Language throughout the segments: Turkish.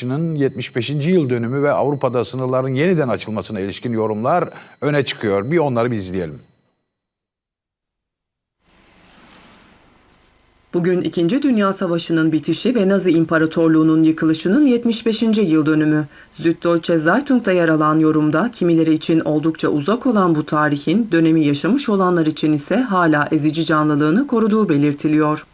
Savaşı'nın 75. yıl dönümü ve Avrupa'da sınırların yeniden açılmasına ilişkin yorumlar öne çıkıyor. Bir onları bir izleyelim. Bugün 2. Dünya Savaşı'nın bitişi ve Nazi İmparatorluğu'nun yıkılışının 75. yıl dönümü. Süddeutsche Zeitung'da yer alan yorumda kimileri için oldukça uzak olan bu tarihin dönemi yaşamış olanlar için ise hala ezici canlılığını koruduğu belirtiliyor.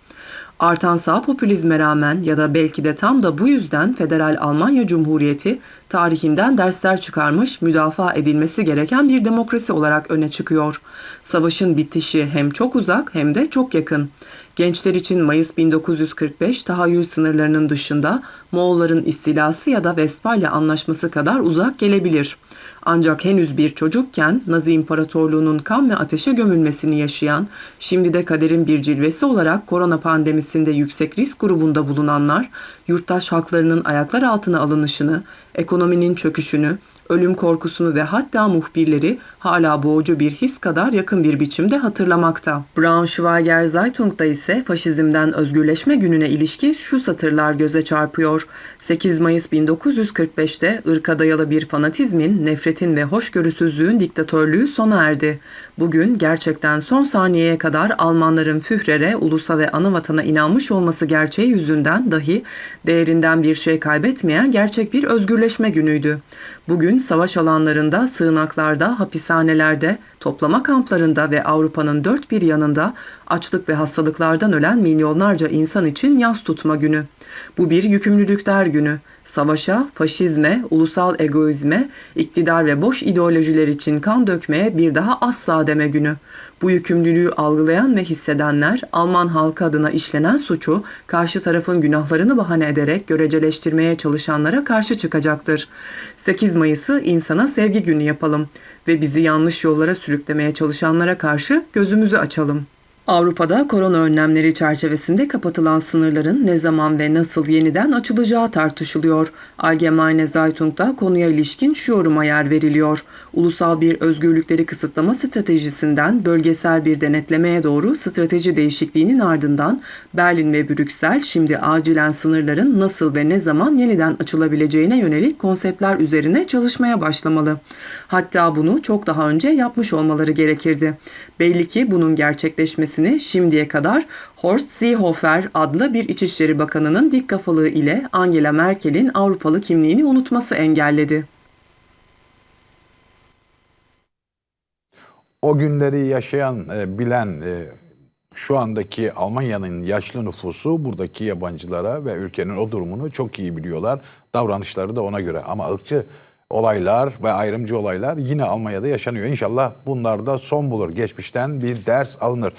Artan sağ popülizme rağmen ya da belki de tam da bu yüzden Federal Almanya Cumhuriyeti tarihinden dersler çıkarmış, müdafaa edilmesi gereken bir demokrasi olarak öne çıkıyor. Savaşın bitişi hem çok uzak hem de çok yakın. Gençler için Mayıs 1945 tahayyül sınırlarının dışında Moğolların istilası ya da Westfalia Anlaşması kadar uzak gelebilir. Ancak henüz bir çocukken Nazi İmparatorluğu'nun kan ve ateşe gömülmesini yaşayan, şimdi de kaderin bir cilvesi olarak korona pandemisinde yüksek risk grubunda bulunanlar, yurttaş haklarının ayaklar altına alınışını, ekonominin çöküşünü, ölüm korkusunu ve hatta muhbirleri hala boğucu bir his kadar yakın bir biçimde hatırlamakta. Braunschweiger Zeitung'da ise faşizmden özgürleşme gününe ilişkin şu satırlar göze çarpıyor. 8 Mayıs 1945'te ırka dayalı bir fanatizmin, nefretin ve hoşgörüsüzlüğün diktatörlüğü sona erdi. Bugün gerçekten son saniyeye kadar Almanların Führer'e, ulusa ve ana vatana inanmış olması gerçeği yüzünden dahi değerinden bir şey kaybetmeyen gerçek bir özgürleşme günüydü. Bugün savaş alanlarında, sığınaklarda, hapishanelerde, toplama kamplarında ve Avrupa'nın dört bir yanında açlık ve hastalıklardan ölen milyonlarca insan için yas tutma günü. Bu bir yükümlülükler günü. Savaşa, faşizme, ulusal egoizme, iktidar ve boş ideolojiler için kan dökmeye bir daha asla deme günü. Bu yükümlülüğü algılayan ve hissedenler Alman halkı adına işlenen suçu karşı tarafın günahlarını bahane ederek göreceleştirmeye çalışanlara karşı çıkacaktır. 8 Mayıs'ı insana sevgi günü yapalım ve bizi yanlış yollara sürüklemeye çalışanlara karşı gözümüzü açalım. Avrupa'da korona önlemleri çerçevesinde kapatılan sınırların ne zaman ve nasıl yeniden açılacağı tartışılıyor. Allgemeine Zeitung'da konuya ilişkin şu yoruma yer veriliyor. Ulusal bir özgürlükleri kısıtlama stratejisinden bölgesel bir denetlemeye doğru strateji değişikliğinin ardından Berlin ve Brüksel şimdi acilen sınırların nasıl ve ne zaman yeniden açılabileceğine yönelik konseptler üzerine çalışmaya başlamalı. Hatta bunu çok daha önce yapmış olmaları gerekirdi. Belli ki bunun gerçekleşmesi edilmesini şimdiye kadar Horst Seehofer adlı bir İçişleri Bakanı'nın dik kafalığı ile Angela Merkel'in Avrupalı kimliğini unutması engelledi. O günleri yaşayan, e, bilen e, şu andaki Almanya'nın yaşlı nüfusu buradaki yabancılara ve ülkenin o durumunu çok iyi biliyorlar. Davranışları da ona göre ama ırkçı olaylar ve ayrımcı olaylar yine Almanya'da yaşanıyor. İnşallah bunlar da son bulur. Geçmişten bir ders alınır.